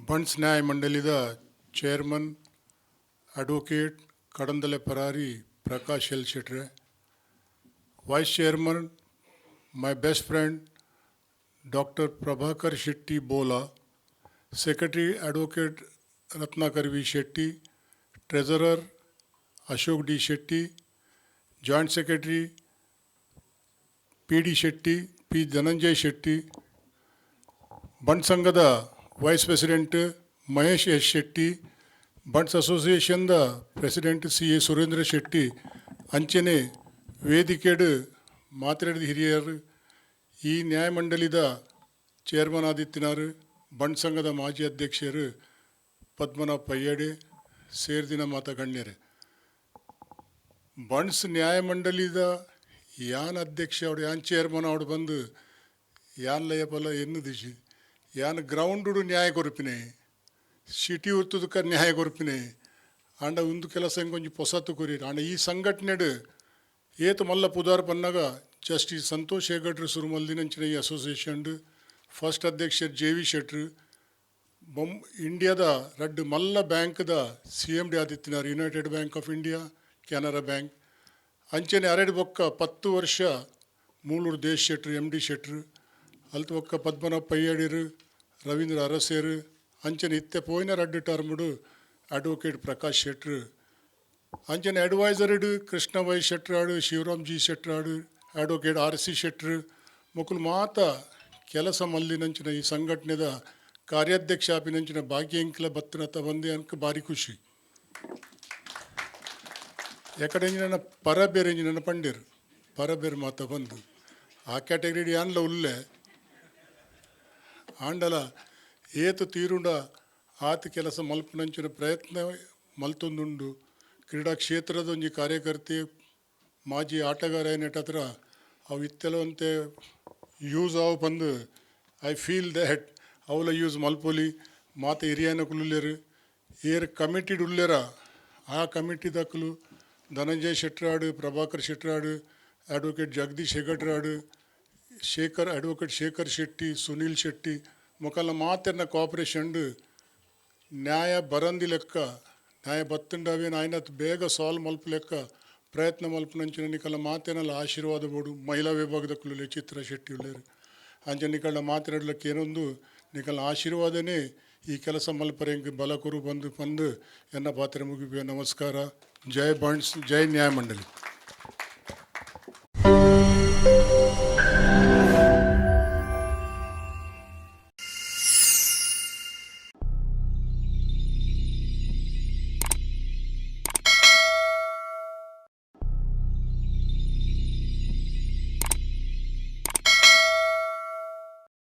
ಬಂಡ್ಸ್ ನ್ಯಾಯ ಮಂಡಳಿದ chairman advocate Kadandale Parari Prakash L ಶೆಟ್ರೆ vice chairman my best friend doctor Prabhakar Shetty Bola secretary advocate Ratnakar V Shetty treasurer Ashok D Shetty joint secretary P D Shetty P Dhananjay Shetty Bunt ಸಂಘದ vice president Mahesh S Shetty Bunts ಅಸೋಸಿಯೇಷನ್ದ president C A Surendra Shetty ಅಂಚನೆ ವೇದಿಕೆಡು ಮಾತಾಡಿದ ಹಿರಿಯರು ಈ ನ್ಯಾಯಮಂಡಲಿದ chairman ಆದಿತ್ಯನಾರು ಬಂಟ್ ಸಂಘದ ಮಾಜಿ ಅಧ್ಯಕ್ಷರು ಪದ್ಮನಾಭ ಪಯ್ಯಡೆ ಸೇರಿದಿನ ಮಾತ ಗಣ್ಯರೇ ಬಂಟ್ಸ್ ನ್ಯಾಯಮಂಡಲಿದ ಯಾನ್ ಅಧ್ಯಕ್ಷ ಅವ್ರು ಯಾನ್ ಚೇರ್ಮನ್ ಅವ್ರು ಬಂದು ಯಾನ್ ಲಯಪಲ ಎನ್ನು ದಿಶಿ ಯಾನ್ ಗ್ರೌಂಡು ನ್ಯಾಯ ಕೊರಪಿನೆ, ಸಿಟಿ ಉರ್ತದಕ್ಕ ನ್ಯಾಯ ಕೊರಪಿನೆ, ಆಂಡ ಒಂದು ಕೆಲಸ ಕೊಂಚ ಪೊಸತ್ತು ಕೊರೀರಿ. ಆಂಡ ಈ ಸಂಘಟನೆಡು ಏತು ಮಲ್ಲ ಪುದಾರ್ ಪನ್ನಾಗ ಜಸ್ಟಿಸ್ ಸಂತೋಷ್ ಹೆಗಡ್ರು ಸುರುಮಲ್ದಿನಂಚಿನ ಈ ಅಸೋಸಿಯೇಷನ್ ಫಸ್ಟ್ ಅಧ್ಯಕ್ಷ ಜೆ ವಿ ಶೆಟ್ರು, ಬೊಮ್ ಇಂಡಿಯಾದ ರಡ್ಡು ಮಲ್ಲ ಬ್ಯಾಂಕ್ದ C M D ಆದಿತ್ತಿನಾರು United Bank of India, Canara bank. ಅಂಚನೆ ಅರೆಡು ಬೊಕ್ಕ ಪತ್ತು ವರ್ಷ ಮೂಳೂರು ದೇಶ್ ಶೆಟ್ರು ಎಂ ಡಿ ಶೆಟ್ರು, ಅಲ್ತು ಬೊಕ್ಕ ಪದ್ಮನಾಭ ಪಯ್ಯಡಿರು ರವೀಂದ್ರ ಅರಸೇರು, ಅಂಚನೆ ಇತ್ತೆ ಪೋಯಿನ ರಡ್ಡು ಟರ್ಮುಡು ಅಡ್ವೊಕೇಟ್ ಪ್ರಕಾಶ್ ಶೆಟ್ರು, ಅಂಚನೆ ಅಡ್ವೈಸರ್ಡು ಕೃಷ್ಣ ವೈ ಶೆಟ್ರಾಡು ಶಿವರಾಮ್ ಜಿ ಶೆಟ್ರಾಡು ಅಡ್ವೊಕೇಟ್ ಆರ್ ಸಿ ಶೆಟ್ರು ಮಕ್ಕಳು ಮಾತ ಕೆಲಸ ಮಲ್ಲಿನಂಚಿನ ಈ ಸಂಘಟನೆದ ಕಾರ್ಯಾಧ್ಯಕ್ಷ ಆಪಿನಂಚಿನ ಭಾಗ್ಯ ಇಂಕ್ಲ ಬತ್ತನತ ಬಂದೆ ಅನ್ಕ ಭಾರಿ ಖುಷಿ. ಯಾಕಡೆ ನನ್ನ ಪರ ಬೇರೆ ನನ್ನ ಪಂಡಿರು ಪರ ಬೇರೆ ಮಾತ ಬಂದು, ಆ ಕ್ಯಾಟಗರಿ ಯಾನ್ಲ ಉಲ್ಲೆ ಆಂಡಲ ಏತು ತೀರುಂಡ ಆತ ಕೆಲಸ ಮಲ್ಪನಂಚಿನ ಪ್ರಯತ್ನ ಮಲ್ತೊಂದುಂಡು ಕ್ರೀಡಾ ಕ್ಷೇತ್ರದ ಒಂಜಿ ಕಾರ್ಯಕರ್ತೆ ಮಾಜಿ ಆಟಗಾರ ಏನೇಟತ್ರ ಅವು ಇತ್ತೆಲವಂತೆ ಯೂಸ್ ಅವು ಬಂದು I feel that Avala use ಮಲ್ಪೊಲಿ ಮಾತ ಹಿರಿಯನ ಕುಲ್ಲುಲ್ಲೇರು ಏರ್ ಕಮಿಟಿಡ್ ಉಲ್ಲೇರ ಆ ಕಮಿಟಿ ದಕ್ಕಲು ಧನಂಜಯ್ ಶೆಟ್ರಾಡು ಪ್ರಭಾಕರ್ ಶೆಟ್ರಾಡು ಅಡ್ವೊಕೇಟ್ ಜಗದೀಶ್ ಹೆಗಡ್ರಾಡು ಶೇಖರ್ ಅಡ್ವೊಕೇಟ್ ಶೇಖರ್ ಶೆಟ್ಟಿ, ಸುನೀಲ್ ಶೆಟ್ಟಿ ಮೊಕಲ್ನ ಮಾತೆರ್ನ ಕೋಆಪರೇಷನ್ ನ್ಯಾಯ ಬರಂದಿ ಲೆಕ್ಕ, ನ್ಯಾಯ ಬತ್ತುಂಡವೇನು ಆಯ್ನತ್ ಬೇಗ ಸಾಲ್ವ್ ಮಲ್ಪ ಲೆಕ್ಕ, ಪ್ರಯತ್ನ ಮಲ್ಪನಂಚಿನ ನಿಕಲ ಮಾತೇನಲ್ಲ ಆಶೀರ್ವಾದ ಬೋಡು ಮಹಿಳಾ ವಿಭಾಗದ ಕುಲು ಚಿತ್ರ ಶೆಟ್ಟಿ ಉಳ್ಳೇರು ಅಂಚ ನಿಕಲ ಮಾತನಾಡ್ಲಿಕ್ಕೆ ಏನೊಂದು ನಿಕಲ ಆಶೀರ್ವಾದನೇ ಈ ಕೆಲಸ ಮಲ್ಪರೆಂಗೆ ಬಲಕುರು ಬಂದು ಬಂದು ಎನ್ನ ಪಾತ್ರೆ ಮುಗಿಬೇ ನಮಸ್ಕಾರ. ಜೈ ಬಾಂಡ್ಸ್, ಜೈ ನ್ಯಾಯಮಂಡಳಿ